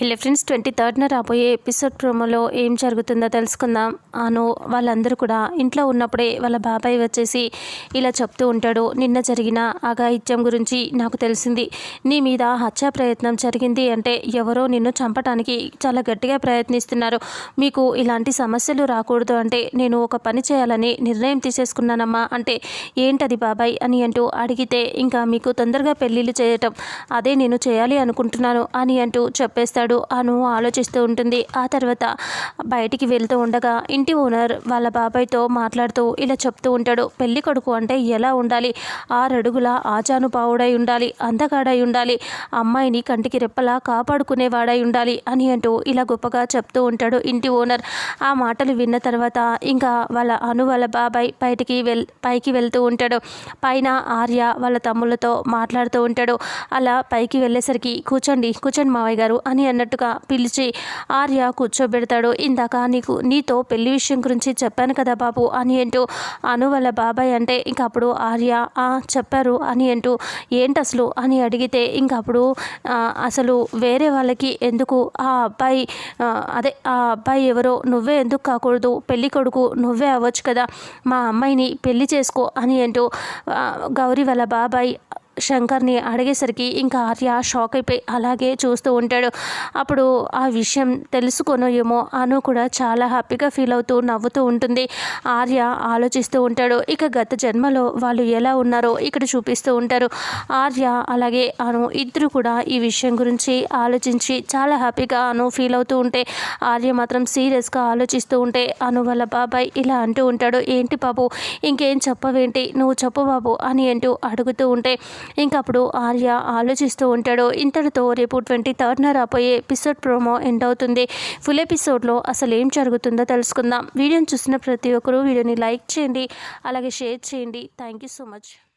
Hello friends twenty థర్డ్న రాబోయే episode ప్రోమోలో ఏం జరుగుతుందో తెలుసుకుందాం. అను వాళ్ళందరూ కూడా ఇంట్లో ఉన్నప్పుడే వాళ్ళ బాబాయ్ వచ్చేసి ఇలా చెప్తూ ఉంటాడు. నిన్న జరిగిన అఘాయిత్యం గురించి నాకు తెలిసింది. నీ మీద హత్యా ప్రయత్నం జరిగింది అంటే ఎవరో నిన్ను చంపటానికి చాలా గట్టిగా ప్రయత్నిస్తున్నారు. మీకు ఇలాంటి సమస్యలు రాకూడదు అంటే నేను ఒక పని చేయాలని నిర్ణయం తీసేసుకున్నానమ్మా అంటే ఏంటది బాబాయ్ అని అంటూ అడిగితే ఇంకా మీకు తొందరగా పెళ్ళిళ్ళు చేయటం అదే నేను చేయాలి అనుకుంటున్నాను అని అంటూ చెప్పేస్తాడు. అను ఆలోచిస్తూ ఉంటుంది. ఆ తర్వాత బయటికి వెళ్తూ ఉండగా ఇంటి ఓనర్ వాళ్ళ బాబాయ్తో మాట్లాడుతూ ఇలా చెప్తూ ఉంటాడు. పెళ్ళి కొడుకు అంటే ఎలా ఉండాలి? ఆరడుగుల ఆచానుపావుడై ఉండాలి అందగాడై ఉండాలి అమ్మాయిని కంటికి రెప్పలా కాపాడుకునేవాడై ఉండాలి అని అంటూ ఇలా గొప్పగా చెప్తూ ఉంటాడు ఇంటి ఓనర్. ఆ మాటలు విన్న తర్వాత ఇంకా వాళ్ళ అను వాళ్ళ బాబాయ్ బయటికి వెల్ పైకి వెళ్తూ ఉంటాడు. పైన ఆర్య వాళ్ళ తమ్ముళ్ళతో మాట్లాడుతూ ఉంటాడు. అలా పైకి వెళ్ళేసరికి కూర్చోండి కూర్చోండి మావయ్య గారు అని అన్నట్టుగా పిలిచి ఆర్య కూర్చోబెడతాడు. ఇందాక నీకు నీతో పెళ్ళి విషయం గురించి చెప్పాను కదా బాబు అని అంటూ అను వాళ్ళ బాబాయ్ అంటే ఇంక అప్పుడు ఆర్య "ఆ, చెప్పారు అని అంటూ ఏంటి అసలు? అని అడిగితే ఇంకప్పుడు అసలు వేరే వాళ్ళకి ఎందుకు? ఆ అబ్బాయి అదే ఆ అబ్బాయి ఎవరో నువ్వే ఎందుకు కాకూడదు? పెళ్ళి కొడుకు నువ్వే అవ్వచ్చు కదా. మా అమ్మాయిని పెళ్ళి చేసుకో అని అంటూ గౌరీ వాళ్ళ బాబాయ్ శంకర్ని అడిగేసరికి ఇంకా ఆర్య షాక్ అయిపోయి అలాగే చూస్తూ ఉంటాడు. అప్పుడు ఆ విషయం తెలుసుకోను ఏమో అను కూడా చాలా హ్యాపీగా ఫీల్ అవుతూ నవ్వుతూ ఉంటుంది. ఆర్య ఆలోచిస్తూ ఉంటాడు. ఇక గత జన్మలో వాళ్ళు ఎలా ఉన్నారో ఇక్కడ చూపిస్తూ ఉంటారు. ఆర్య అలాగే అను ఇద్దరు కూడా ఈ విషయం గురించి ఆలోచించి చాలా హ్యాపీగా అను ఫీల్ అవుతూ ఉంటే ఆర్య మాత్రం సీరియస్గా ఆలోచిస్తూ ఉంటే అను వాళ్ళ బాబాయ్ ఇలా అంటూ ఉంటాడు. ఏంటి బాబు ఇంకేం చెప్పవేంటి? నువ్వు చెప్పు బాబు అని అంటూ అడుగుతూ ఉంటే ఇంకప్పుడు ఆర్య ఆలోచిస్తూ ఉంటాడు ఇంతటితో రేపు ట్వంటీ థర్డ్న రాబోయే ఎపిసోడ్ ప్రోమో ఎండ్ అవుతుంది. ఫుల్ ఎపిసోడ్లో అసలు ఏం జరుగుతుందో తెలుసుకుందాం. వీడియోని చూసిన ప్రతి ఒక్కరూ వీడియోని లైక్ చేయండి అలాగే షేర్ చేయండి. Thank you so much.